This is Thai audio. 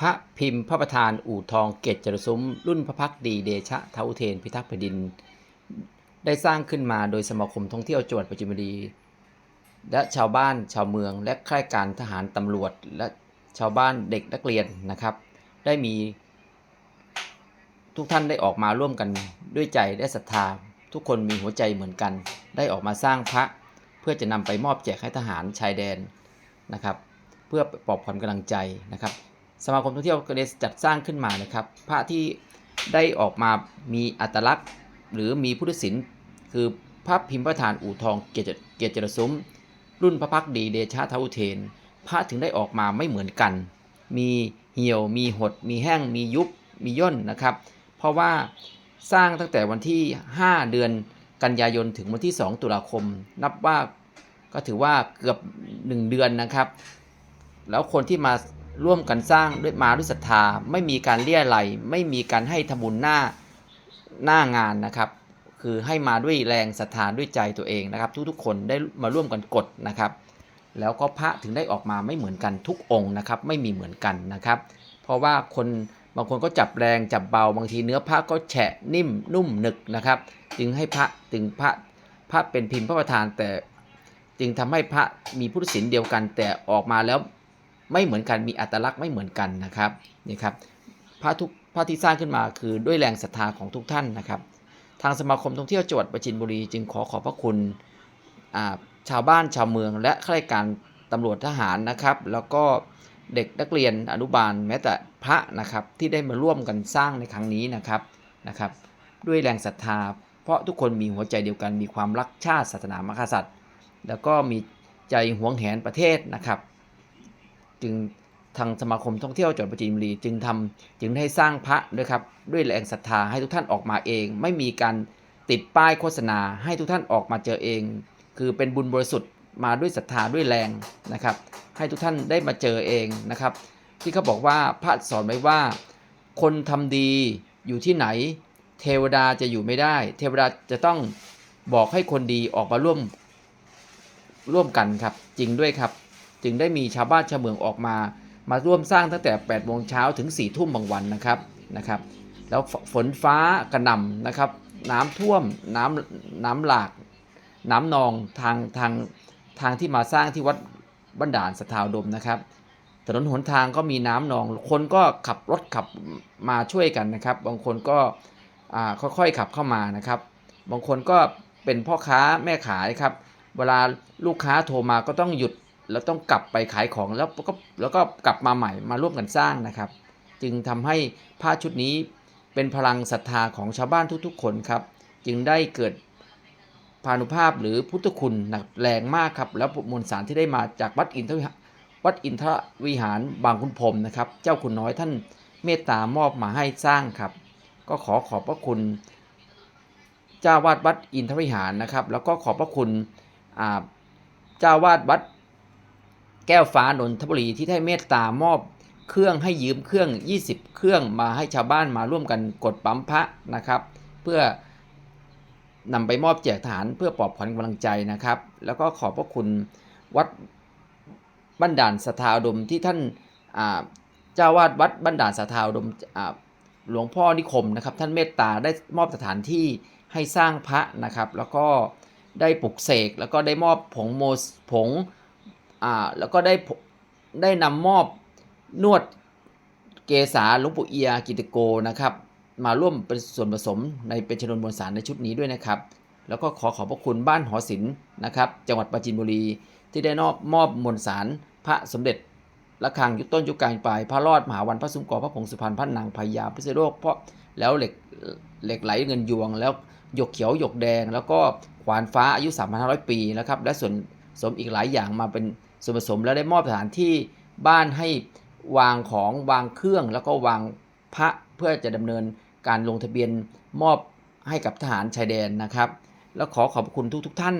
พระพิมพ์พระประธานอู่ทองเกตจรซุ้มรุ่นพระพักดีเดชะเทาเทนพิทักษ์แผ่นดิน ได้สร้างขึ้นมาโดยสมาคมท่องเที่ยวจังหวัดปัจจุบันรีและชาวบ้านชาวเมืองและข้าราชการทหารตำรวจและชาวบ้านเด็กนักเรียนนะครับ ได้มีทุกท่านได้ออกมาร่วมกันด้วยใจและศรัทธา ทุกคนมีหัวใจเหมือนกัน ได้ออกมาสร้างพระเพื่อจะนำไปมอบแจกให้ทหารชายแดนนะครับ เพื่อปลอบขวัญกำลังใจนะครับ สมาคมท่องเที่ยวก็ได้จัดสร้างขึ้นมานะครับ พระที่ได้ออกมามีอัตลักษณ์ หรือมีพุทธศิลป์คือพระพิมพ์ประธานอู่ทองเกียรติเกียรติจรซุ้มรุ่นพระพักดีเดชะทวุเทน พระถึงได้ออกมาไม่เหมือนกัน มีเหี่ยว มีหด มีแห้ง มียุบ มีย่นนะครับ เพราะว่าสร้างตั้งแต่วันที่ 5 เดือนกันยายนถึงวันที่ 2 ตุลาคม นับว่าก็ถือว่าเกือบ 1 เดือนนะครับ แล้วคนที่มา ร่วมกันสร้างด้วยมาด้วยศรัทธา ไม่มีการเลี่ยไหลไม่มีการให้ทำบุญหน้าหน้างานนะครับ คือให้มาด้วยแรงศรัทธาด้วยใจตัวเองนะครับ ทุกๆคนได้มาร่วมกันกดนะครับ แล้วก็พระถึงได้ออกมาไม่เหมือนกันทุกองค์นะครับ ไม่มีเหมือนกันนะครับ เพราะว่าคนบางคนก็จับแรงจับเบาบางทีเนื้อพระก็แฉะนิ่มนุ่มหนึกนะครับ จึงให้พระจึงพระพระเป็นพิมพ์พระประธานแต่ จึงทำให้พระมีพุทธศิลป์เดียวกัน แต่ออกมาแล้ว ไม่เหมือนกันมีอัตลักษณ์ไม่เหมือนกันนะครับนี่ครับพระทุกพระที่สร้างขึ้นมาคือด้วยแรงศรัทธาของทุกท่านนะครับ ทางสมาคมท่องเที่ยวจังหวัดประจินบุรีจึงขอขอบพระคุณชาวบ้านชาวเมือง และข้าราชการตำรวจทหารนะครับ แล้วก็เด็กนักเรียนอนุบาลแม้แต่พระนะครับที่ได้มาร่วมกันสร้างในครั้งนี้นะครับนะครับ ด้วยแรงศรัทธา เพราะทุกคนมีหัวใจเดียวกันมีความรักชาติศาสนามหากษัตริย์ แล้วก็มีใจหวงแหนประเทศนะครับ จึงทางสมาคมท่องเที่ยวจังหวัดประจินบุรีจึงทำจึงได้สร้างพระด้วยครับด้วยแรงศรัทธาให้ทุกท่านออกมาเอง ไม่มีการติดป้ายโฆษณาให้ทุกท่านออกมาเจอเอง คือเป็นบุญบริสุทธิ์มาด้วยศรัทธาด้วยแรงนะครับ ให้ทุกท่านได้มาเจอเองนะครับ ที่เขาบอกว่าพระสอนไว้ว่า คนทำดีอยู่ที่ไหน เทวดาจะอยู่ไม่ได้ เทวดาจะต้องบอกให้คนดีออกมาร่วมร่วมกันครับจริงด้วยครับ จึงได้มีชาวบ้านชาวเมืองออกมา มาร่วมสร้างตั้งแต่8โมงเช้าถึง4ทุ่มบางวันนะครับนะครับ แล้วฝนฟ้ากระหน่ำนะครับ น้ำท่วมน้ำน้ำหลาก น้ำนองทางทางทางที่มาสร้างที่วัดบันด่าลสถาวดมนะครับ ถนนหนทางก็มีน้ำนอง คนก็ขับรถขับมาช่วยกันนะครับ บางคนก็ค่อยๆขับเข้ามานะครับ บางคนก็เป็นพ่อค้าแม่ขายครับ เวลาลูกค้าโทรมาก็ต้องหยุด แล้วต้องกลับไปขายของแล้วก็แล้วก็กลับมาใหม่มาร่วมกันสร้างนะครับ จึงทำให้ผ้าชุดนี้เป็นพลังศรัทธาของชาวบ้านทุกๆ คนครับ จึงได้เกิดพานุภาพหรือพุทธคุณหนักแรงมากครับ แล้วมวลสารที่ได้มาจากวัดอินทวัดอินทวิหารบางคุณพรมนะครับ เจ้าคุณน้อยท่านเมตตามอบมาให้สร้างครับ ก็ขอขอบพระคุณ เจ้าวาดวัดอินทวิหารนะครับ แล้วก็ขอบพระคุณเจ้าวาดวัด แก้วฟ้านนทบุรีที่ได้เมตตามอบเครื่องให้ยืมเครื่อง 20 เครื่องมาให้ชาวบ้านมาร่วมกันกดปั๊มพระนะครับ เพื่อนำไปมอบแจกทหารเพื่อปลอบขวัญกำลังใจนะครับ แล้วก็ขอบพระคุณวัดบ้านด่านสถาดมที่ท่านเจ้าวาดวัดบ้านด่านสถาดมหลวงพ่อนิคมนะครับ ท่านเมตตาได้มอบสถานที่ให้สร้างพระนะครับ แล้วก็ได้ปลุกเสกแล้วก็ได้มอบผงโมผง อ่าแล้วก็ได้ได้นำมอบนวดเกษาลวงปู่เอียกิตโกนะครับ มาร่วมเป็นส่วนผสมในเป็นชนวนมวลสารในชุดนี้ด้วยนะครับ แล้วก็ขอขอบพระคุณบ้านหอศิลป์นะครับ จังหวัดปราจีนบุรีที่ได้นอบมอบมวลสารพระสมเด็จระฆังยุคต้นยุคกลางปลายพระรอดมหาวันพระสุงกอพระผงสุพรรณพระนางพญาพิษณุโลกเพราะแล้วเหล็กเหล็กไหลเงินยวง แล้วหยกเขียวหยกแดง แล้วก็ขวานฟ้าอายุ 3,500 ปีนะครับและส่วนผสมอีกหลายอย่างมาเป็น ส่วนผสมแล้วได้มอบสถานที่บ้านให้วางของวางเครื่อง แล้วก็วางพระเพื่อจะดำเนินการลงทะเบียนมอบให้กับทหารชายแดนนะครับ แล้วขอขอบคุณทุกทท่าน